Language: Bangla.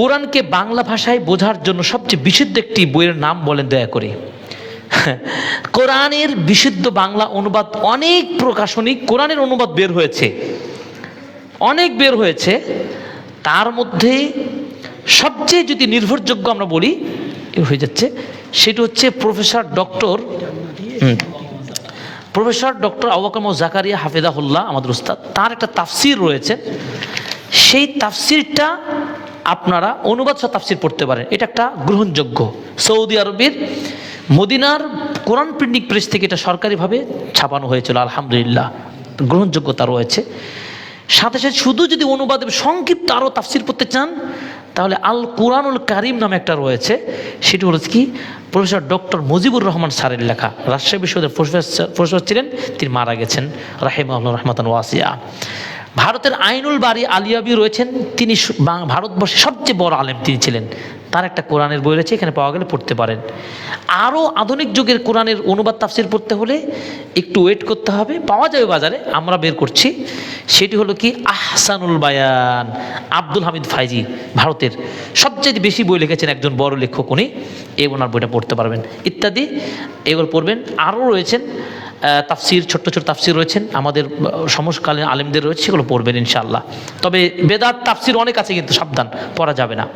কোরআনকে বাংলা ভাষায় বোঝার জন্য সবচেয়ে বিশুদ্ধ একটি বইয়ের নাম বলেন দয়া করে। কোরআনের বিশুদ্ধ বাংলা অনুবাদ অনেক প্রকাশনী কোরআনের অনুবাদ বের হয়েছে। অনেক বের হয়েছে। তার মধ্যে সবচেয়ে যদি নির্ভরযোগ্য আমরা বলি হয়ে যাচ্ছে, সেটা হচ্ছে প্রফেসর ডক্টর প্রফেসর ডক্টর আবাকাম জাকারিয়া হাফিজাহুল্লাহ, আমাদের উস্তাদ, তার একটা তাফসির রয়েছে। সেই তাফসিরটা আপনারা অনুবাদ সহ তাফসির পড়তে পারেন। এটা একটা গ্রহণযোগ্য। সৌদি আরবের মদিনার কোরআন প্রিন্টিং প্রেস থেকে এটা সরকারিভাবে ছাপানো হয়েছিল, আলহামদুলিল্লাহ। গ্রহণযোগ্যতা রয়েছে। সাথে সাথে শুধু যদি অনুবাদে সংক্ষিপ্ত আরও তাফসির পড়তে চান, তাহলে আল কোরআনুল কারিম নামে একটা রয়েছে। সেটি হলো কি? প্রফেসর ডক্টর মুজিবুর রহমান স্যারের লেখা। রাজশাহী বিশ্ববিদ্যালয়ের প্রফেসর ছিলেন, তিনি মারা গেছেন, রাহিমাহুল্লাহ রহমতান ওয়াসিয়া। ভারতের আইনুল বাড়ি আলিয়াবি রয়েছেন। তিনি ভারতবর্ষের সবচেয়ে বড় আলেম তিনি ছিলেন। তার একটা কোরআনের বই রয়েছে, এখানে পাওয়া গেলে পড়তে পারেন। আরও আধুনিক যুগের কোরআনের অনুবাদ তাফসির পড়তে হলে একটু ওয়েট করতে হবে। পাওয়া যাবে বাজারে, আমরা বের করছি। সেটি হলো কি? আহসানুল বায়ান, আব্দুল হামিদ ফাইজি, ভারতের সবচেয়ে বেশি বই লিখেছেন একজন বড় লেখক উনি। এই ওনার বইটা পড়তে পারবেন। ইত্যাদি। এগুলো পড়বেন। আরও রয়েছেন তাফসির, ছোট্ট ছোট তাফসির রয়েছেন। আমাদের সমসকালীন আলেমদের রয়েছে, সেগুলো পড়বেন ইনশাআল্লাহ। তবে বেদাত, তাফসির অনেক আছে কিন্তু সাবধান, পড়া যাবে না।